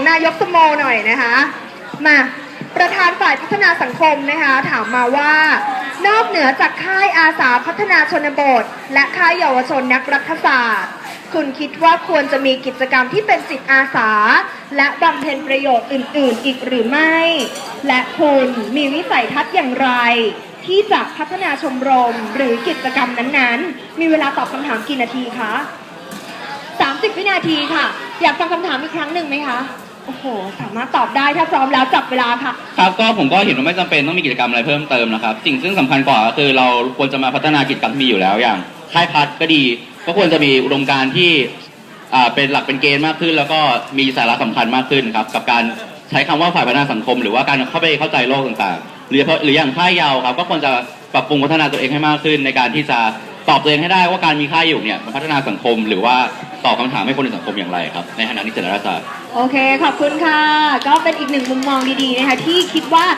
ของนายกสโมหน่อยนะคะ มาประธานฝ่ายพัฒนาสังคมนะคะ ถามมาว่า นอกเหนือจากค่ายอาสาพัฒนาชนบท และค่ายเยาวชนนักรัฐศาสตร์ คุณคิดว่าควรจะมีกิจกรรมที่เป็นจิตอาสา และบำเพ็ญประโยชน์อื่น ๆ อีกหรือไม่ และคุณมีวิสัยทัศน์อย่างไร ที่จะพัฒนาชมรมหรือกิจกรรมนั้นๆ มีเวลาตอบคำถามกี่นาทีคะ30 วินาทีค่ะ อยากฟังคำถามอีกครั้งหนึ่งไหมคะ โอ้โห สามารถตอบได้ถ้าพร้อมแล้วจับเวลาค่ะ ครับก็ผมก็เห็นว่าไม่จำเป็นต้องมีกิจกรรมอะไรเพิ่มเติมนะครับ สิ่งซึ่งสำคัญกว่าก็คือเราควรจะมาพัฒนากิจกรรมที่มีอยู่แล้วอย่างค่ายพัดก็ดี ก็ควรจะมีอุดมการณ์ที่อ่าเป็นหลักเป็นเกณฑ์มากขึ้น แล้วก็มีสาระสำคัญมากขึ้นครับกับการใช้คำว่าฝ่ายพัฒนาสังคม หรือว่าการเข้าไปเข้าใจโลกต่างๆ หรือหรืออย่างค่ายยาวครับ ก็ควรจะปรับปรุงพัฒนาตัวเองให้มากขึ้น ในการที่จะตอบตัวเองให้ได้ว่าการมีค่ายอยู่เนี่ยมันพัฒนาสังคม หรือว่าตอบคำถามให้คนในสังคมอย่างไรครับในฐานะนิสิตรัฐศาสตร์ โอเคขอบคุณค่ะ ก็เป็นอีกหนึ่งมุมมองดีๆนะคะที่คิดว่า